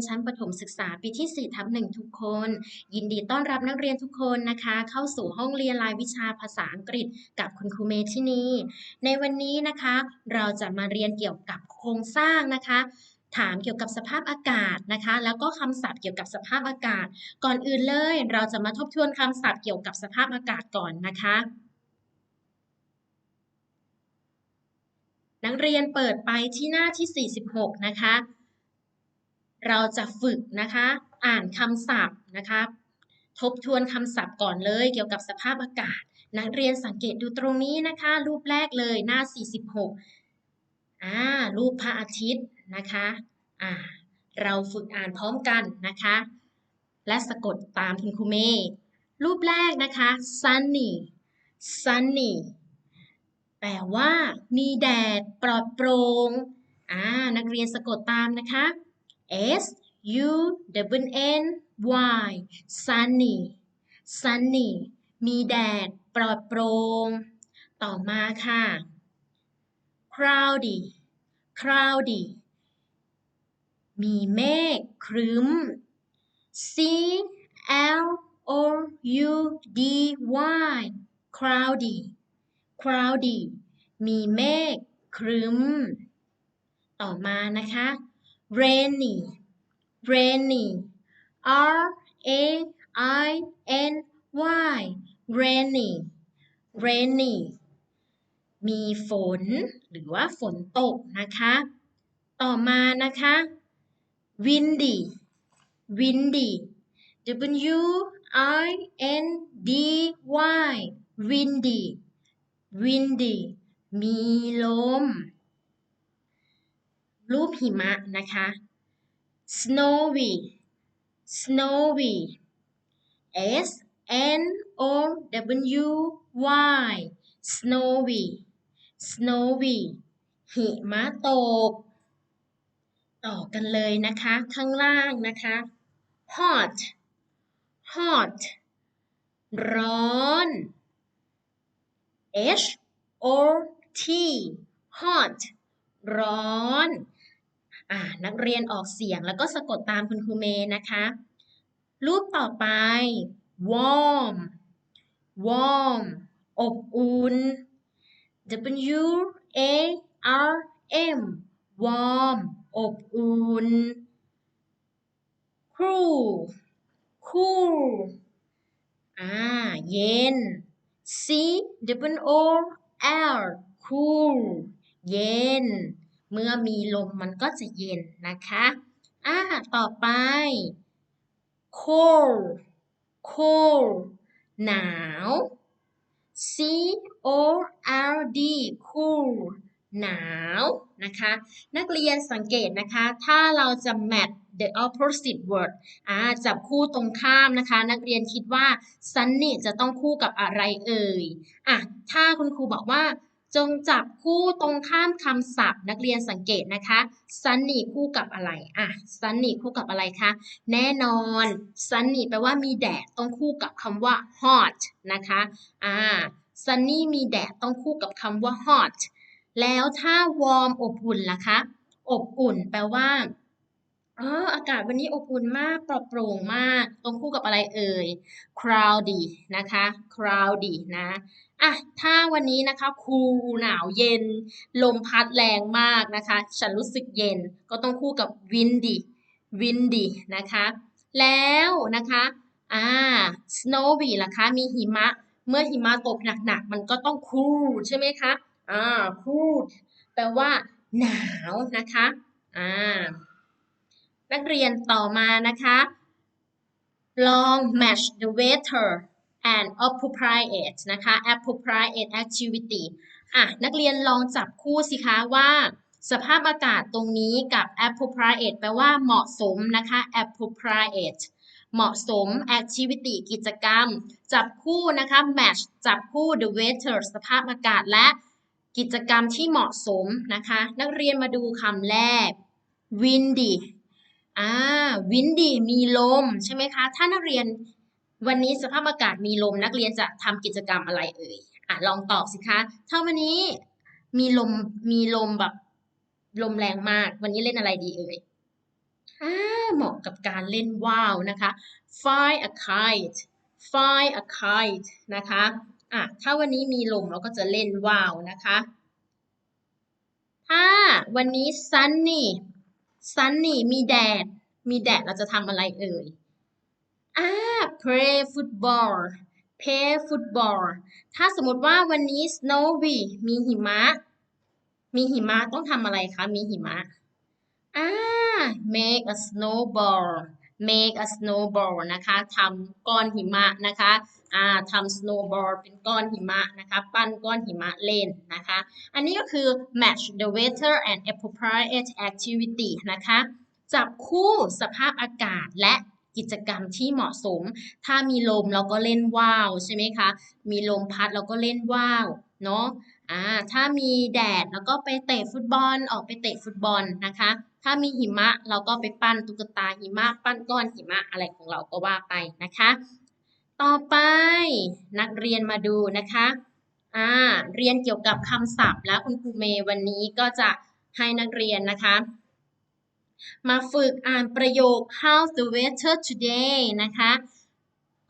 นชั้นประถมศึกษาปีที่4ทับหนึ่งทุกคน ยินดีต้อนรับนักเรียนทุกคนนะคะ เข้าสู่ห้องเรียนรายวิชาภาษาอังกฤษ กับคุณครูเมที่นี่ในวันนี้นะคะ เราจะมาเรียนเกี่ยวกับโครงสร้างนะคะถามเกี่ยวกับสภาพอากาศนะคะ แล้วก็คำศัพท์เกี่ยวกับสภาพอากาศ ก่อนอื่นเลย เราจะมาทบทวนคำศัพท์เกี่ยวกับสภาพอากาศก่อนนะคะ นักเรียนเปิดไปที่หน้าที่ 46 นะคะ เราจะฝึกนะคะ อ่านคำศัพท์นะคะ ทบทวนคำศัพท์ก่อนเลย เกี่ยวกับสภาพอากาศ นักเรียนสังเกตดูตรงนี้นะคะ รูปแรกเลยหน้า 46อ่ารูปพระอาทิตย์นะคะอ่าเราฝึกอ่านพร้อมกันนะคะ และสะกดตามคุณครูเมย์รูปแรกนะคะ sunny sunny แปลว่า มีแดด ปลอดโปร่งอ่านักเรียนสะกดตามนะคะ S U W N Y sunny sunny มีแดด ปลอดโปร่ง ต่อมาค่ะ cloudy cloudy มีเมฆครึ้ม C L O U D Y cloudy cloudy มีเมฆครึ้ม ต่อมานะคะ rainy rainy R A I N Y rainy rainy มีฝน หรือว่าฝนตกนะคะ ต่อมานะคะ windy windy W I N D Y windy windy มีลม รูปหิมะนะคะ snowy snowy S N O W Y snowy snowy หิมะตก ต่อกันเลยนะคะ ข้างล่างนะคะ hot hot ร้อน H O T hot ร้อน นักเรียนออกเสียงแล้วก็สะกดตามคุณครูเมย์นะคะ รูปต่อไป warm warm อบอุ่น W A R M warm อบอุ่น cool cool อ่า เย็น C W O L cool เย็น เมื่อมีลมมันก็จะเย็นนะคะอ่าต่อไป cold cold หนาว C O L D cool หนาวนะคะ นักเรียนสังเกตนะคะ ถ้าเราจะ match the opposite word อ่าจับคู่ตรงข้ามนะคะ นักเรียนคิดว่า sunny จะต้องคู่กับอะไรเอ่ยอะถ้าคุณครูบอกว่า จงจับคู่ตรงข้ามคำศัพท์นักเรียนสังเกตนะคะ sunny คู่กับอะไรอะ sunny คู่กับอะไรคะ แน่นอน sunny แปลว่ามีแดดต้องคู่กับคำว่า hot นะคะอ่า sunny มีแดดต้องคู่กับคำว่า hot แล้วถ้า warm อบอุ่นล่ะคะ อบอุ่นแปลว่า เอออากาศวันนี้อบอุ่นมากปลอดโปร่งมากต้องคู่กับอะไรเอ่ย cloudy นะคะ cloudy นะอะถ้าวันนี้นะคะคูลหนาวเย็น ลมพัดแรงมากนะคะ ฉันรู้สึกเย็นก็ต้องคู่กับ windy windy นะคะ แล้วนะคะอ่า snowy ล่ะคะมีหิมะ เมื่อหิมะตกหนักๆ มันก็ต้อง cool ใช่ไหมคะอ่า cool แปลว่าหนาวนะคะอ่า นักเรียนต่อมานะคะลอง match the weather and appropriate นะคะ appropriate activity อะ นักเรียนลองจับคู่สิคะว่าสภาพอากาศตรงนี้กับ appropriate แปลว่าเหมาะสมนะคะ appropriate เหมาะสม activity กิจกรรม จับคู่นะคะ match จับคู่ the weather สภาพอากาศและกิจกรรมที่เหมาะสมนะคะ นักเรียนมาดูคำแรก windy อ่า windy มีลมใช่ไหมคะ ถ้านักเรียนวันนี้สภาพอากาศมีลมนักเรียนจะทำกิจกรรมอะไรเอ่ยอะลองตอบสิคะ ถ้าวันนี้มีลมมีลมแบบลมแรงมาก วันนี้เล่นอะไรดีเอ่ยอ่าเหมาะกับการเล่นว่าวนะคะ fly a kite fly a kite นะคะอะถ้าวันนี้มีลมเราก็จะเล่นว่าวนะคะ ถ้าวันนี้ sunny ซันนี่มีแดด มีแดดเราจะทำอะไรเอ่ยอ่า play football play football ถ้าสมมติว่าวันนี้ snowy มีหิมะ มีหิมะต้องทำอะไรคะ มีหิมะอ่า make a snowball make a snowball นะคะทำก้อนหิมะนะคะอ่าทำ snowball เป็นก้อนหิมะนะคะ ปั้นก้อนหิมะเล่นนะคะ อันนี้ก็คือ match the weather and appropriate activity นะคะ จับคู่สภาพอากาศและกิจกรรมที่เหมาะสม ถ้ามีลมเราก็เล่นว่าวใช่ไหมคะ มีลมพัดเราก็เล่นว่าวเนาะอ่าถ้ามีแดดเราก็ไปเตะฟุตบอลออกไปเตะฟุตบอลนะคะ ถ้ามีหิมะเราก็ไปปั้นตุ๊กตาหิมะ ปั้นก้อนหิมะอะไรของเราก็ว่าไปนะคะ ต่อไปนักเรียนมาดูนะคะอ่าเรียนเกี่ยวกับคำศัพท์ แล้วคุณครูเมย์วันนี้ก็จะให้นักเรียนนะคะ มาฝึกอ่านประโยค how's the weather today นะคะ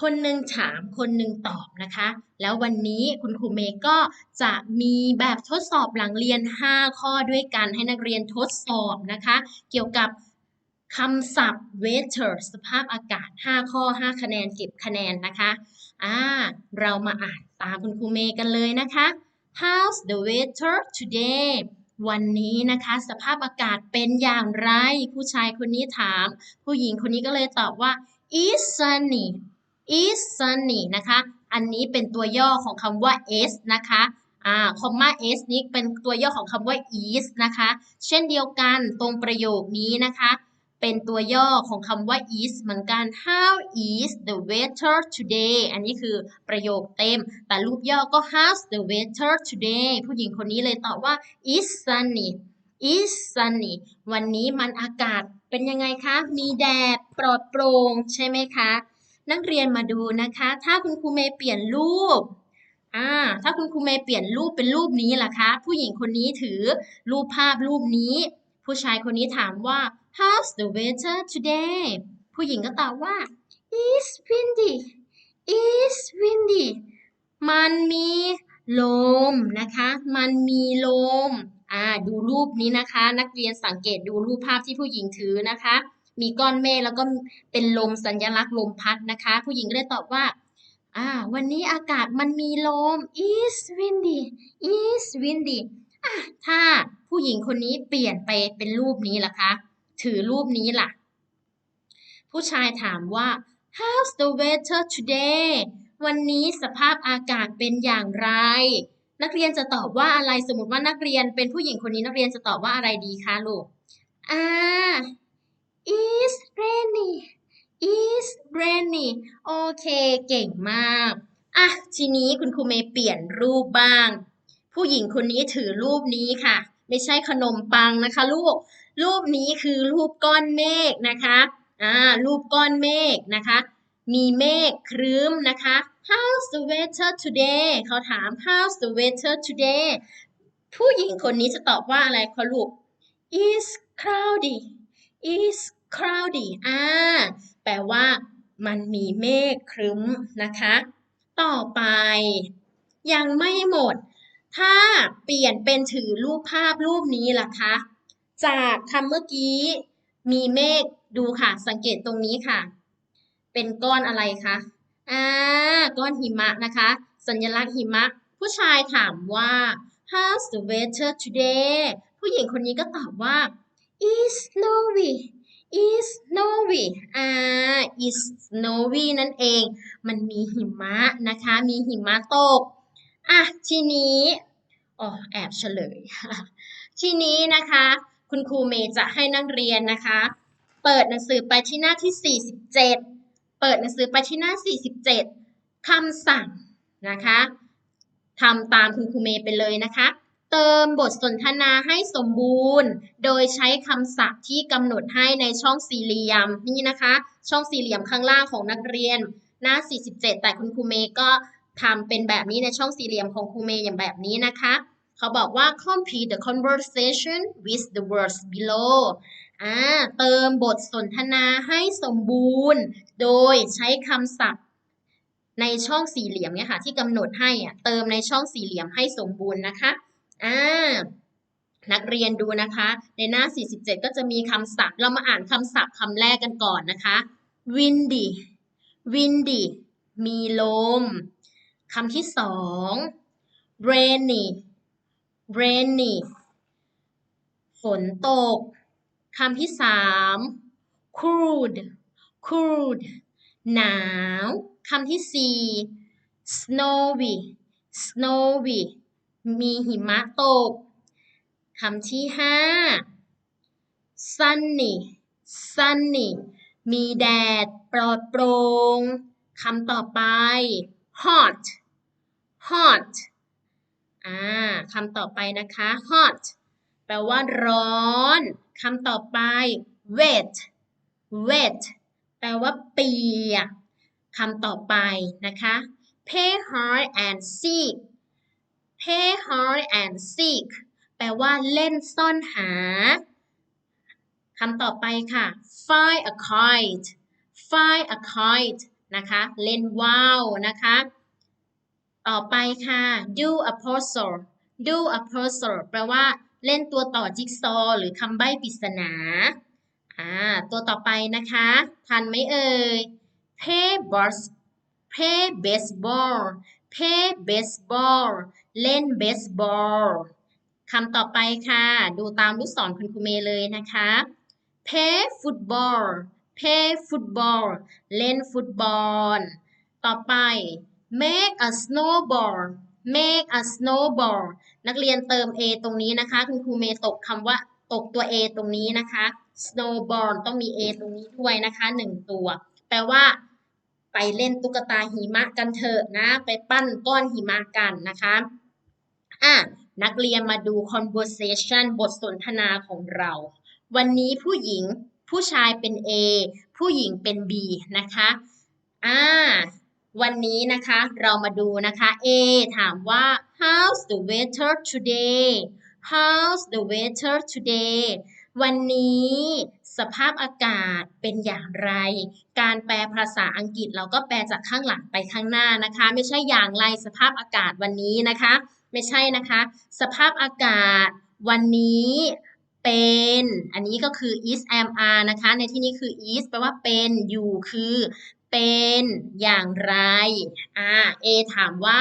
คนหนึ่งถามคนหนึ่งตอบนะคะ แล้ววันนี้คุณครูเมย์ก็จะมีแบบทดสอบหลังเรียน 5 ข้อด้วยกันให้นักเรียนทดสอบนะคะ เกี่ยวกับคำศัพท์ weather สภาพอากาศ 5 ข้อ 5 คะแนนเก็บคะแนนนะคะอ่าเรามาอ่านตามคุณครูเมย์กันเลยนะคะ How's the weather today วันนี้นะคะ สภาพอากาศเป็นอย่างไร ผู้ชายคนนี้ถาม ผู้หญิงคนนี้ก็เลยตอบว่า is sunny is sunny นะคะ อันนี้เป็นตัวย่อของคำว่า s นะคะอ่าคอมมา s นี้เป็นตัวย่อของคำว่า is นะคะ เช่นเดียวกันตรงประโยคนี้นะคะ เป็นตัวย่อของคำว่า is เหมือนกัน how is the weather today อันนี้คือประโยคเต็ม แต่รูปย่อก็ how's the weather today ผู้หญิงคนนี้เลยตอบว่า is sunny is sunny วันนี้มันอากาศเป็นยังไงคะ มีแดดปลอดโปร่งใช่ไหมคะ นักเรียนมาดูนะคะ ถ้าคุณครูเมย์เปลี่ยนรูปอ่าถ้าคุณครูเมย์เปลี่ยนรูปเป็นรูปนี้ล่ะคะ ผู้หญิงคนนี้ถือรูปภาพรูปนี้ ผู้ชายคนนี้ถามว่า how's the weather today ผู้หญิงก็ตอบว่า It's windy It's windy มันมีลมนะคะ มันมีลม อ่า ดูรูปนี้นะคะ นักเรียนสังเกตดูรูปภาพที่ผู้หญิงถือนะคะ มีก้อนเมฆแล้วก็เป็นลมสัญลักษณ์ลมพัดนะคะ ผู้หญิงก็เลยตอบว่าอ่าวันนี้อากาศมันมีลม is windy is windy อะถ้าผู้หญิงคนนี้เปลี่ยนไปเป็นรูปนี้ล่ะคะ ถือรูปนี้ล่ะ ผู้ชายถามว่า how's the weather today วันนี้สภาพอากาศเป็นอย่างไร นักเรียนจะตอบว่าอะไรสมมติว่านักเรียนเป็นผู้หญิงคนนี้นักเรียนจะตอบว่าอะไรดีคะลูกอ่า is rainy is rainy โอเคเก่งมาก อะ ทีนี้คุณครูเมย์เปลี่ยนรูปบ้าง ผู้หญิงคนนี้ถือรูปนี้ค่ะ ไม่ใช่ขนมปังนะคะลูก รูปนี้คือรูปก้อนเมฆนะคะ อ่า รูปก้อนเมฆนะคะ มีเมฆครึ้มนะคะ How's the weather today เขาถาม How's the weather today ผู้หญิงคนนี้จะตอบว่าอะไรคะลูก is cloudy is cloudy อ่าแปลว่ามันมีเมฆครึ้มนะคะ ต่อไป ยังไม่หมด ถ้าเปลี่ยนเป็นถือรูปภาพรูปนี้ล่ะคะ จากคำเมื่อกี้มีเมฆดูค่ะ สังเกตตรงนี้ค่ะ เป็นก้อนอะไรคะอ่าก้อนหิมะนะคะ สัญลักษณ์หิมะ ผู้ชายถามว่า how's the weather today ผู้หญิงคนนี้ก็ตอบว่า it's snowy is snowy อ่า is snowy นั่นเอง มันมีหิมะนะคะ มีหิมะตก อะ ทีนี้อ๋อแอบเฉลย ทีนี้นะคะ คุณครูเมย์จะให้นักเรียนนะคะ เปิดหนังสือไปที่หน้าที่ 47 เปิดหนังสือไปที่หน้า 47คำสั่งนะคะทำตามคุณครูเมย์ไปเลยนะคะ เติมบทสนทนาให้สมบูรณ์ โดยใช้คำศัพท์ที่กำหนดให้ในช่องสี่เหลี่ยมนี่นะคะ ช่องสี่เหลี่ยมข้างล่างของนักเรียน หน้า 47 แต่คุณครูเมย์ก็ทำเป็นแบบนี้ในช่องสี่เหลี่ยมของครูเมย์อย่างแบบนี้นะคะ เขาบอกว่า complete the conversation with the words below อ่าเติมบทสนทนาให้สมบูรณ์ โดยใช้คำศัพท์ในช่องสี่เหลี่ยมเนี่ยค่ะที่กำหนดให้อะเติมในช่องสี่เหลี่ยมให้สมบูรณ์นะคะ อ่านักเรียนดูนะคะ ในหน้า 47 ก็จะมีคำศัพท์ เรามาอ่านคำศัพท์คำแรกกันก่อนนะคะ windy windy มีลมคำที่สอง rainy rainy ฝนตกคำที่สาม cold cold หนาวคำที่สี่ snowy snowy มีหิมะตกคำที่ห้า sunny sunny มีแดด ปลอดโปร่งคำต่อไป hot hot อ่าคำต่อไปนะคะ hot แปลว่าร้อนคำต่อไป wet wet แปลว่าเปียกคำต่อไปนะคะ pay hard and seek pay hard and seek แปลว่าเล่นซ่อนหาคำต่อไปค่ะ find a kite find a kite นะคะ เล่นว่าวนะคะ ต่อไปค่ะ do a puzzle do a puzzle แปลว่าเล่นตัวต่อจิ๊กซอหรือคำใบ้ปริศนา อ่า ตัวต่อไปนะคะ ทันไหมเอ่ย play bas play baseball play baseball เล่นเบสบอลคำต่อไปค่ะ ดูตามลูกศรคุณครูเมย์เลยนะคะ play football play football เล่นฟุตบอล ต่อไป make a snowball make a snowball นักเรียนเติม a ตรงนี้นะคะ คุณครูเมย์ตกคำว่าตกตัว a ตรงนี้นะคะ snowball ต้องมี a ตรงนี้ด้วยนะคะหนึ่งตัว แปลว่า ไปเล่นตุ๊กตาหิมะกันเถอะนะ ไปปั้นก้อนหิมะกันนะคะ อะนักเรียนมาดู conversation บทสนทนาของเรา วันนี้ผู้หญิงผู้ชายเป็น A ผู้หญิงเป็น B นะคะอ่าวันนี้นะคะเรามาดูนะคะ A ถามว่า how's the weather today how's the weather today วันนี้สภาพอากาศเป็นอย่างไร การแปลภาษาอังกฤษเราก็แปลจากข้างหลังไปข้างหน้านะคะ ไม่ใช่อย่างไรสภาพอากาศวันนี้นะคะ ไม่ใช่นะคะ สภาพอากาศวันนี้เป็น อันนี้ก็คือ is am are นะคะ ในที่นี้คือ is แปลว่าเป็นอยู่คือ เป็นอย่างไรอ่า A ถามว่า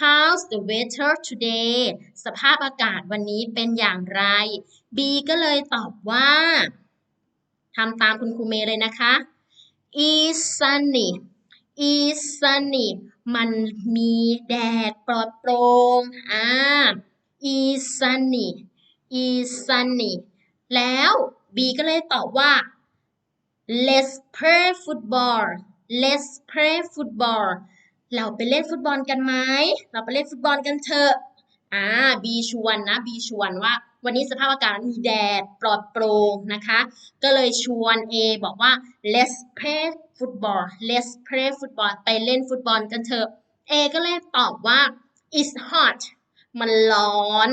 how's the weather today สภาพอากาศวันนี้เป็นอย่างไร B ก็เลยตอบว่าทำตามคุณครูเมย์เลยนะคะ is sunny is sunny มันมีแดดปลอดโปร่งอ่า is sunny is sunny แล้ว B ก็เลยตอบว่า let's play football let's play football เราไปเล่นฟุตบอลกันไหม เราไปเล่นฟุตบอลกันเถอะ อ่า B ชวนนะ B ชวนว่า วันนี้สภาพอากาศมีแดดปลอดโปร่งนะคะ ก็เลยชวน A บอกว่า let's play football let's play football ไปเล่นฟุตบอลกันเถอะ A ก็เลยตอบว่า it's hot มันร้อน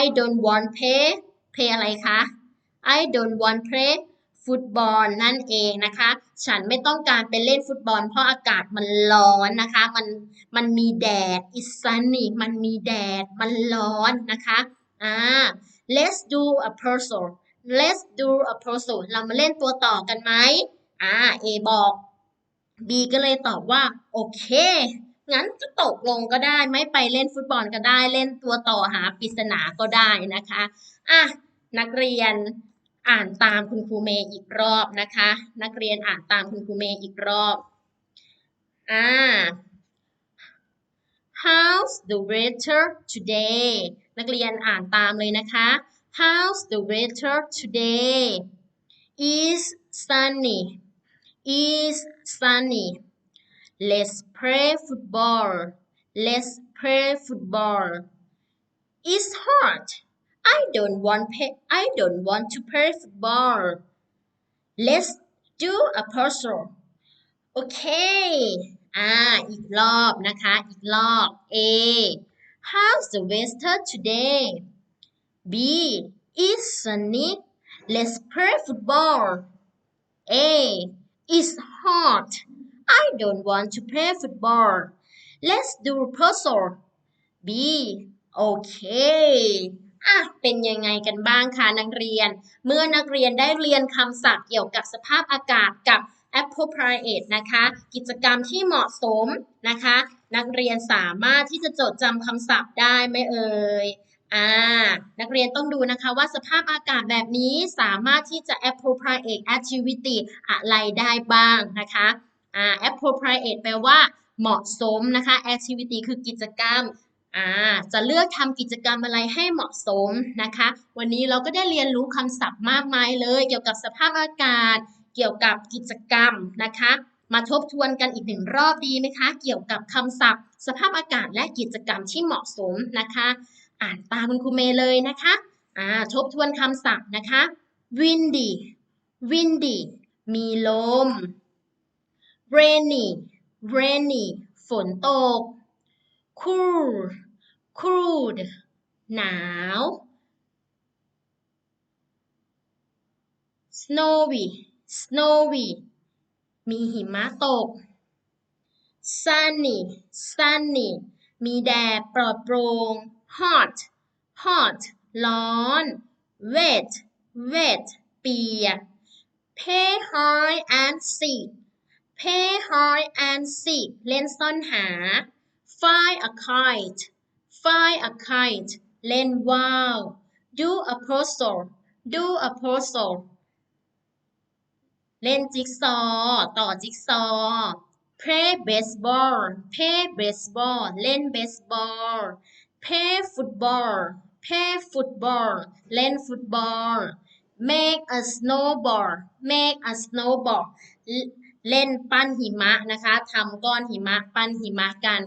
I don't want play play อะไรคะ I don't want play ฟุตบอลนั่นเองนะคะ ฉันไม่ต้องการไปเล่นฟุตบอลเพราะอากาศมันร้อนนะคะ มันมันมีแดด it's sunny มันมีแดด มันร้อนนะคะ อ่า let's do a puzzle let's do a puzzle เรามาเล่นตัวต่อกันไหมอ่า A บอก B ก็เลยตอบว่า โอเค งั้นก็ตกลงก็ได้ ไม่ไปเล่นฟุตบอลก็ได้ เล่นตัวต่อหาปริศนาก็ได้นะคะ อะ นักเรียนอ่านตามคุณครูเมย์อีกรอบนะคะ นักเรียนอ่านตามคุณครูเมย์อีกรอบ อ่า How's the weather today นักเรียนอ่านตามเลยนะคะ How's the weather today is sunny is sunny let's play football let's play football it's hot I don't want pay, I don't want to play football let's do a puzzle โ อ่า อีกรอบนะคะ อีกรอบ A How's the weather today? B. It's sunny. Let's play football. A. It's hot. I don't want to play football. Let's do puzzle. B โอเคอะเป็นยังไงกันบ้างคะนักเรียน เมื่อนักเรียนได้เรียนคำศัพท์เกี่ยวกับสภาพอากาศกับ appropriate นะคะ กิจกรรมที่เหมาะสมนะคะ นักเรียนสามารถที่จะจดจำคำศัพท์ได้ไหมเอ่ยอ่านักเรียนต้องดูนะคะว่าสภาพอากาศแบบนี้สามารถที่จะ appropriate activity อะไรได้บ้างนะคะอ่า appropriate แปลว่าเหมาะสมนะคะ activity คือกิจกรรมอ่าจะเลือกทำกิจกรรมอะไรให้เหมาะสมนะคะ วันนี้เราก็ได้เรียนรู้คำศัพท์มากมายเลย เกี่ยวกับสภาพอากาศ เกี่ยวกับกิจกรรมนะคะ มาทบทวนกันอีกหนึ่งรอบดีไหมคะ เกี่ยวกับคำศัพท์ สภาพอากาศและกิจกรรมที่เหมาะสมนะคะ อ่านตามคุณครูเมย์เลยนะคะอ่าทบทวนคำศัพท์นะคะ windy windy มีลม rainy rainy ฝนตก cool cold หนาว snowy snowy มีหิมะตก sunny sunny มีแดดปลอดโปร่ง hot hot ร้อน wet wet เปียก pay high and seek pay high and seek เล่นซ่อนหา find a kite find a kite เล่นว่าว do a puzzle do a puzzle เล่นจิ๊กซอว์ต่อจิ๊กซอว์ play baseball play baseball เล่นเบสบอล play football play football เล่นฟุตบอล make a snowball make a snowball เล่นปั้นหิมะนะคะทำก้อนหิมะปั้นหิมะกัน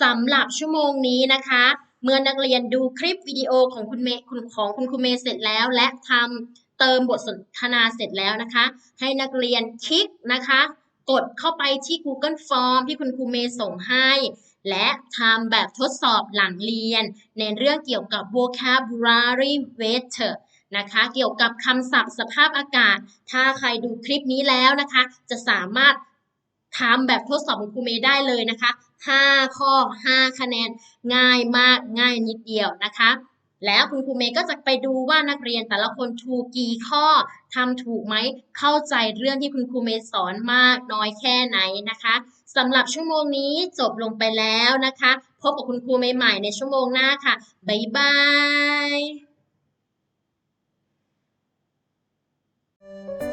สำหรับชั่วโมงนี้นะคะ เมื่อนักเรียนดูคลิปวิดีโอของคุณเมย์ของคุณครูเมย์เสร็จแล้ว และทำ เติมบทสนทนาเสร็จแล้วนะคะ ให้นักเรียนคลิกนะคะ กดเข้าไปที่ Google Form ที่คุณครูเมย์ส่งให้ และทำแบบทดสอบหลังเรียน ในเรื่องเกี่ยวกับ vocabulary weather นะคะเกี่ยวกับคำศัพท์สภาพอากาศ ถ้าใครดูคลิปนี้แล้วนะคะ จะสามารถทำแบบทดสอบของครูเมย์ได้เลยนะคะ 5 ข้อ 5 คะแนน ง่ายมากง่ายนิดเดียวนะคะ แล้วคุณครูเมย์ก็จะไปดูว่านักเรียนแต่ละคนถูกกี่ข้อทำถูกไหมเข้าใจเรื่องที่คุณครูเมย์สอนมากน้อยแค่ไหนนะคะสำหรับชั่วโมงนี้จบลงไปแล้วนะคะ พบกับคุณครูเมย์ใหม่ในชั่วโมงหน้าค่ะ บ๊ายบาย